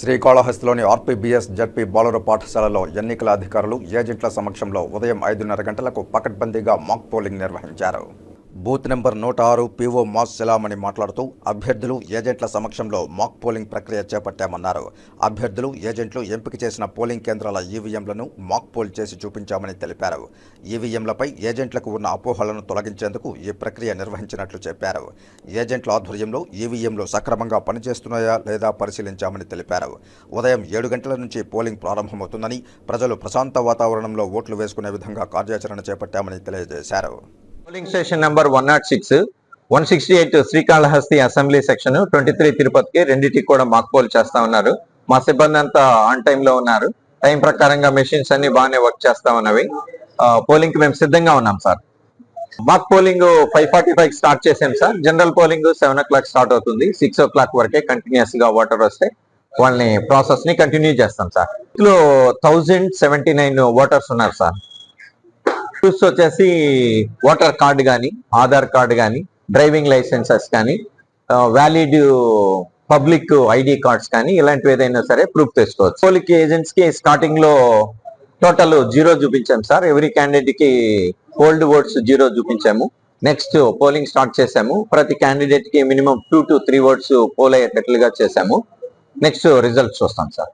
శ్రీకాళహస్తిలోని RPBS ZP బాలుర పాఠశాలలో ఎన్నికల అధికారులు ఏజెంట్ల సమక్షంలో ఉదయం ఐదున్నర గంటలకు పకడ్బందీగా మాక్ పోలింగ్ నిర్వహించారు. బూత్ నెంబర్ నూట ఆరు పీఓ మాస్ సెలామణి మాట్లాడుతూ అభ్యర్థులు ఏజెంట్ల సమక్షంలో మాక్ పోలింగ్ ప్రక్రియ చేపట్టామన్నారు. అభ్యర్థులు ఏజెంట్లు ఎంపిక చేసిన పోలింగ్ కేంద్రాల ఈవీఎంలను మాక్ పోల్ చేసి చూపించామని తెలిపారు. ఈవీఎంలపై ఏజెంట్లకు ఉన్న అపోహలను తొలగించేందుకు ఈ ప్రక్రియ నిర్వహించినట్లు చెప్పారు. ఏజెంట్ల ఆధ్వర్యంలో ఈవీఎంలు సక్రమంగా పనిచేస్తున్నాయా లేదా పరిశీలించామని తెలిపారు. ఉదయం ఏడు గంటల నుంచి పోలింగ్ ప్రారంభమవుతుందని ప్రజలు ప్రశాంత వాతావరణంలో ఓట్లు వేసుకునే విధంగా కార్యాచరణ చేపట్టామని తెలియజేశారు. Polling station number one nought six one sixty eight Srikalahasti assembly section twenty three తిరుపతికి రెండింటికి కూడా మాక్ పోల్ చేస్తా ఉన్నారు. మా సిబ్బంది అంతా ఆన్ టైమ్లో ఉన్నారు. టైం ప్రకారంగా మెషిన్స్ అన్ని బాగానే వర్క్ చేస్తా ఉన్నవి. పోలింగ్కి మేము సిద్ధంగా ఉన్నాం sir. Mock polling five forty five start చేసాం sir. General polling seven o'clock start అవుతుంది. సిక్స్ ఓ క్లాక్ వరకే కంటిన్యూస్గా వాటర్ వస్తే వాళ్ళని ప్రాసెస్ని కంటిన్యూ చేస్తాం సార్. ఇందులో థౌజండ్ సెవెంటీ నైన్ ఓటర్స్ ఉన్నారు సార్. ప్రూఫ్స్ వచ్చేసి ఓటర్ కార్డు కానీ ఆధార్ కార్డు కానీ డ్రైవింగ్ లైసెన్సెస్ కానీ వ్యాలిడ్ పబ్లిక్ ఐడి కార్డ్స్ కానీ ఇలాంటివి ఏదైనా సరే ప్రూఫ్ తెచ్చుకోవచ్చు. పోలింగ్ ఏజెంట్స్కి స్టార్టింగ్లో టోటల్ జీరో చూపించాం సార్. ఎవరీ క్యాండిడేట్కి ఓల్డ్ ఓట్స్ జీరో చూపించాము. నెక్స్ట్ పోలింగ్ స్టార్ట్ చేసాము ప్రతి క్యాండిడేట్కి minimum two to three votes poll అయ్యేటట్లుగా చేసాము నెక్స్ట్ రిజల్ట్స్ చూస్తాం సార్.